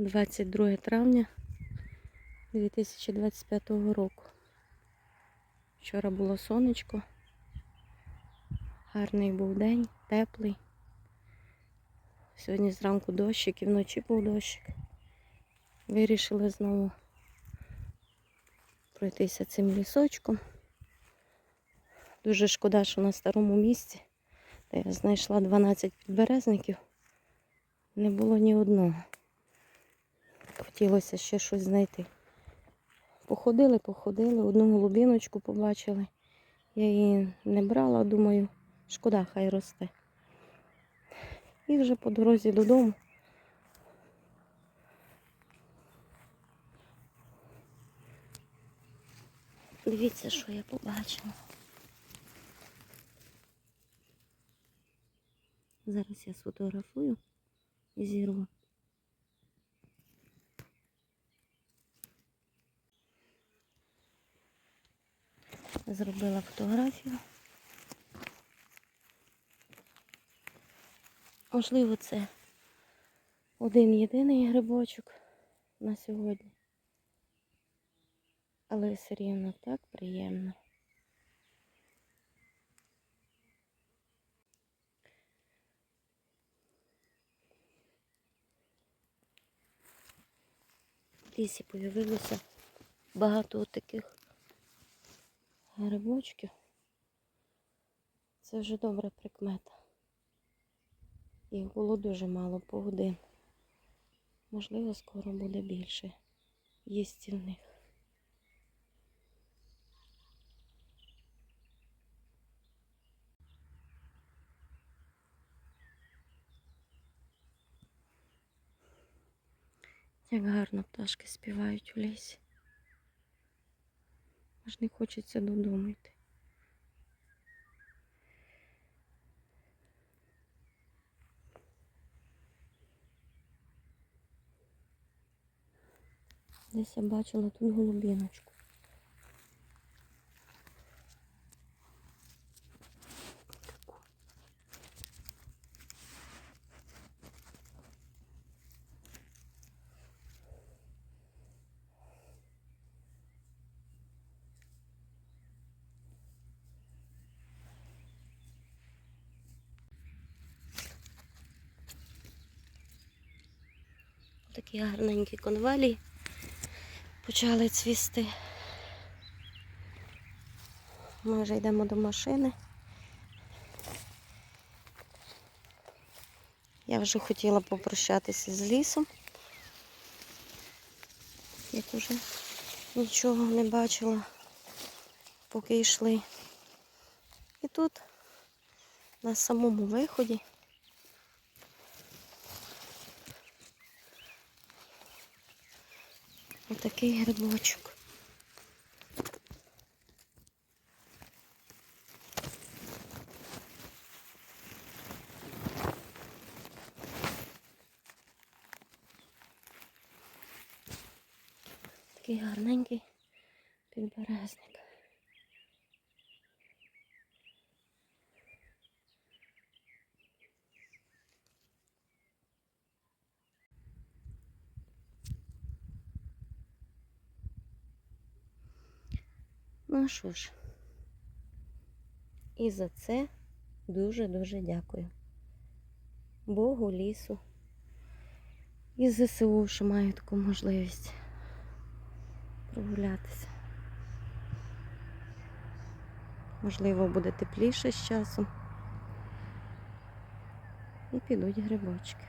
22 травня 2025 року. Вчора було сонечко. Гарний був день, теплий. Сьогодні зранку дощик і вночі був дощик. Вирішили знову пройтися цим лісочком. Дуже шкода, що на старому місці, де я знайшла 12 підберезників, не було ні одного. Хотілося ще щось знайти. Походили, походили, одну голубіночку побачили. Я її не брала, думаю, шкода, хай росте. І вже по дорозі додому. Дивіться, що я побачила. Зараз я сфотографую і зірву. Зробила фотографію. Можливо, це один єдиний грибочок на сьогодні. Але все рівно так приємно. В лісі появилося багато таких грибочків. Це вже добра прикмета. Їх було дуже мало по один. Можливо, скоро буде більше їстівних. Як гарно пташки співають у лісі. Аж не хочеться додому йти. Десь я бачила тут голубіночку. Такі гарненькі конвалії почали цвісти. Ми вже йдемо до машини. Я вже хотіла попрощатися з лісом. Як уже нічого не бачила, поки йшли. І тут на самому виході Отакий грибочок. Такий гарненький підберезник. Ну що ж, і за це дуже-дуже дякую. Богу, лісу і ЗСУ, що маю таку можливість прогулятися. Можливо, буде тепліше з часом. І підуть грибочки.